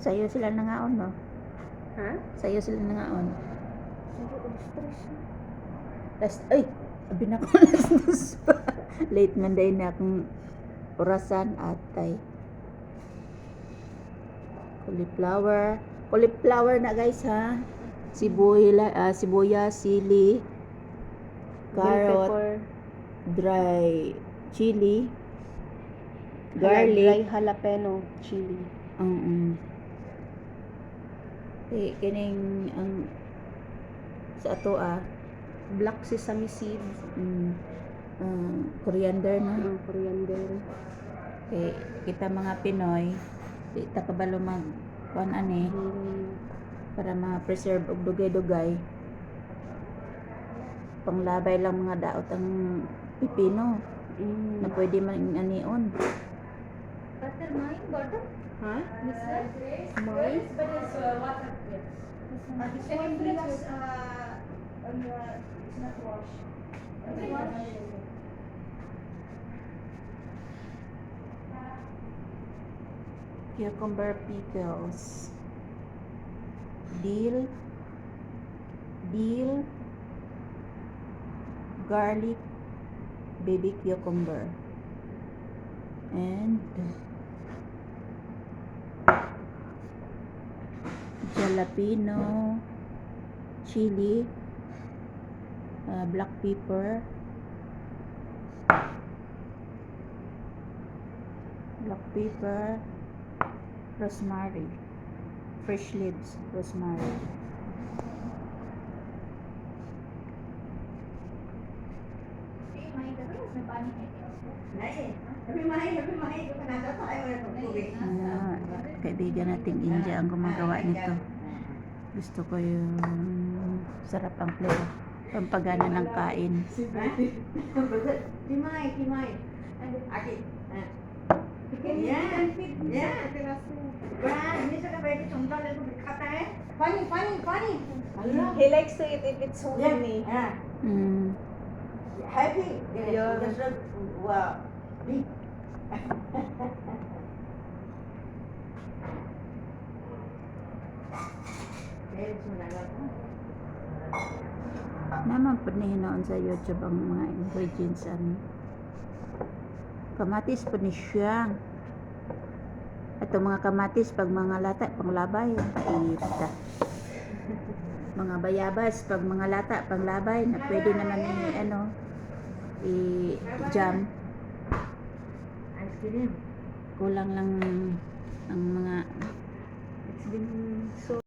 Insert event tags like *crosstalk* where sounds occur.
Sa'yo sila nangaon, no? Ha? Sa'yo sila nangaon. Stress na. Last, ay! Abi na ko *laughs* dos pa. Late man day na akong orasan atay. Cauliflower. Cauliflower na guys ha. Sibuyla, ah, sibuyas, sili, carrot, dry chili, dry garlic. jalapeno, chili. Um, eh, kining ang sa ato ah, Black sesame seeds. mm, ah, coriander na. Ang coriander. Kay kita mga Pinoy, di ta kabalo mag kuan ani Mm, para ma-preserve og dugay-dugay. Panglabay lang mga daot ang pipino mm. na pwede man anion. Butter, mine, butter. Ha? This one. Mine? But it's uh, water. One. Uh, this one plus, uh, on the, it's not washed. Okay. Wash. Cucumber pickles. Dill. Dill. Garlic. Baby cucumber. And jalapeno, chili, uh, black pepper, black pepper, rosemary, fresh leaves, rosemary. Kaibigan nating India ang gumagawa nito. Gusto ko yung sarap ang flavor. Pampagana ng kain. Kimay, kimay. Aki. ah. Yan. Yan. Brad, kabay ko sundal ito bikata eh. Funny, funny, funny. He likes to eat if it's Yan. homemade. Ah. Mm. Happy. Yeah. Just look. Wow. Big. Naman po ni hinoon sa YouTube ang mga ingredients ani. Kamatis po ni siyang. Ito mga kamatis pag mga lata panglabay. Kita. Mga bayabas pag mga lata panglabay na pwede naman i ano i jam. Ice cream. Kulang lang ang mga It's been so